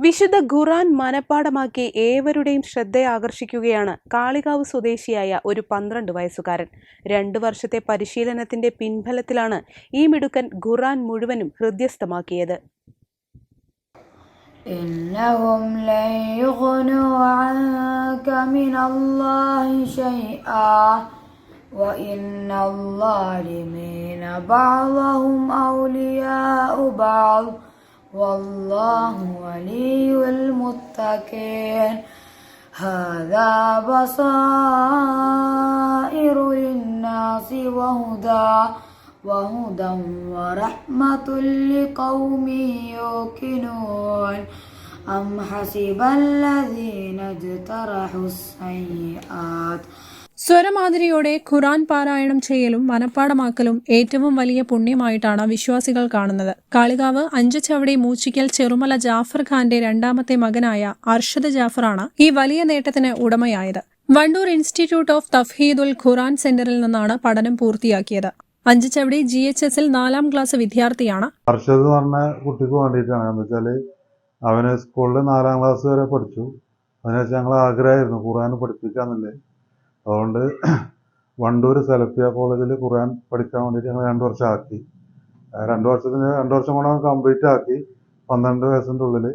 വിശുദ്ധ ഖുറാൻ മനഃപ്പാടമാക്കി ഏവരുടെയും ശ്രദ്ധയാകർഷിക്കുകയാണ് കാളികാവ് സ്വദേശിയായ ഒരു പന്ത്രണ്ട് വയസ്സുകാരൻ രണ്ടു വർഷത്തെ പരിശീലനത്തിന്റെ പിൻഫലത്തിലാണ് ഈ മിടുക്കൻ ഖുറാൻ മുഴുവനും ഹൃദ്യസ്ഥമാക്കിയത് إنهم لن يغنوا عنك من الله شيئا وإن الظالمين بعضهم أولياء بعض والله ولي المتقين. هذا بصائر للناس وهدى وهدى ورحمة لقوم يوقنون. أم حسب الذين اجترحوا السيئات؟ സ്വരമാതിരിയോടെ ഖുറാൻ പാരായണം ചെയ്യലും മനപ്പാടമാക്കലും ഏറ്റവും വലിയ പുണ്യമായിട്ടാണ് വിശ്വാസികൾ കാണുന്നത്. കാളികാവ് അഞ്ചച്ചവടി മൂച്ചിക്കൽ ചെറുമല ജാഫർ ഖാന്റെ രണ്ടാമത്തെ മകനായ അർഷദ് ജാഫറാണ് ഈ വലിയ നേട്ടത്തിന് ഉടമയായത്. Wandoor institute of Tafheedul Quran സെന്ററിൽ നിന്നാണ് പഠനം പൂർത്തിയാക്കിയത്. അഞ്ചച്ചവടി ജി എച്ച് എസിൽ നാലാം ക്ലാസ് വിദ്യാർത്ഥിയാണ്. അർഷദ് പറഞ്ഞ കുട്ടിക്ക് വേണ്ടിയിട്ടാണ്. എന്ന് വെച്ചാൽ അവന് സ്കൂളിൽ നാലാം ക്ലാസ് വരെ പഠിച്ചു. അതിനുശേഷം ഞങ്ങൾ ആഗ്രഹമായിരുന്നു ഖുറാൻ പഠിപ്പിക്കാന്നില്ലേ അതുകൊണ്ട് വണ്ടൂർ സെലഫിയ കോളേജിൽ ഖുർആൻ പഠിക്കാൻ വേണ്ടിയിട്ട് ഞങ്ങൾ രണ്ട് വർഷം ആക്കി രണ്ടു വർഷത്തിന് രണ്ട് വർഷം കൊണ്ട് കംപ്ലീറ്റ് ആക്കി പന്ത്രണ്ട് വയസ്സിന്റെ ഉള്ളിൽ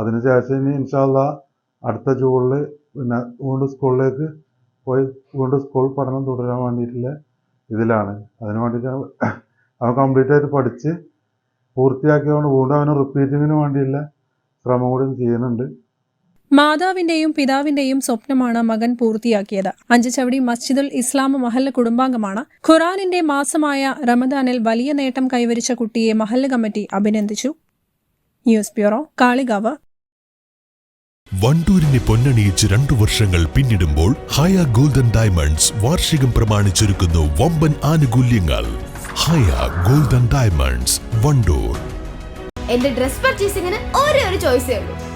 അതിനുശേഷം ഇനി ഇൻഷാല്ല അടുത്ത ജൂണിൽ പിന്നെ വീണ്ടും സ്കൂളിലേക്ക് പോയി വീണ്ടും സ്കൂൾ പഠനം തുടരാൻ വേണ്ടിയിട്ടുള്ള ഇതിലാണ്. അതിന് വേണ്ടിയിട്ട് അവൻ കംപ്ലീറ്റ് ആയിട്ട് പഠിച്ച് പൂർത്തിയാക്കിയതുകൊണ്ട് വീണ്ടും അവന് റിപ്പീറ്റിങ്ങിന് വേണ്ടിയുള്ള ശ്രമം കൂടി ചെയ്യുന്നുണ്ട്. മാതാവിന്റെയും പിതാവിന്റെയും സ്വപ്നമാണ് മകൻ പൂർത്തിയാക്കിയത്. അഞ്ചുചവടി മസ്ജിദുൽ ഇസ്ലാം മഹല്ല് കുടുംബാംഗമാണ്. ഖുറാനിന്റെ മാസമായ റമദാനിൽ വലിയ നേട്ടം കൈവരിച്ച കുട്ടിയെ മഹല്ല് കമ്മിറ്റി അഭിനന്ദിച്ചു. News bureau Kalikavu. വണ്ടൂരിനെ പൊന്നണിയിച്ച് രണ്ടു വർഷങ്ങൾ പിന്നിടുമ്പോൾ ഹയ ഗോൾഡൻ ഡയമണ്ട്സ് വാർഷികം പ്രമാണിച്ചൊരുക്കുന്നു വമ്പൻ ആനുകൂല്യങ്ങൾ. Haya golden diamonds Wandoor. എന്റെ ഡ്രസ് പർച്ചേസിംഗിന് ഒരേ ഒരു ചോയ്സേ ഉള്ളൂ.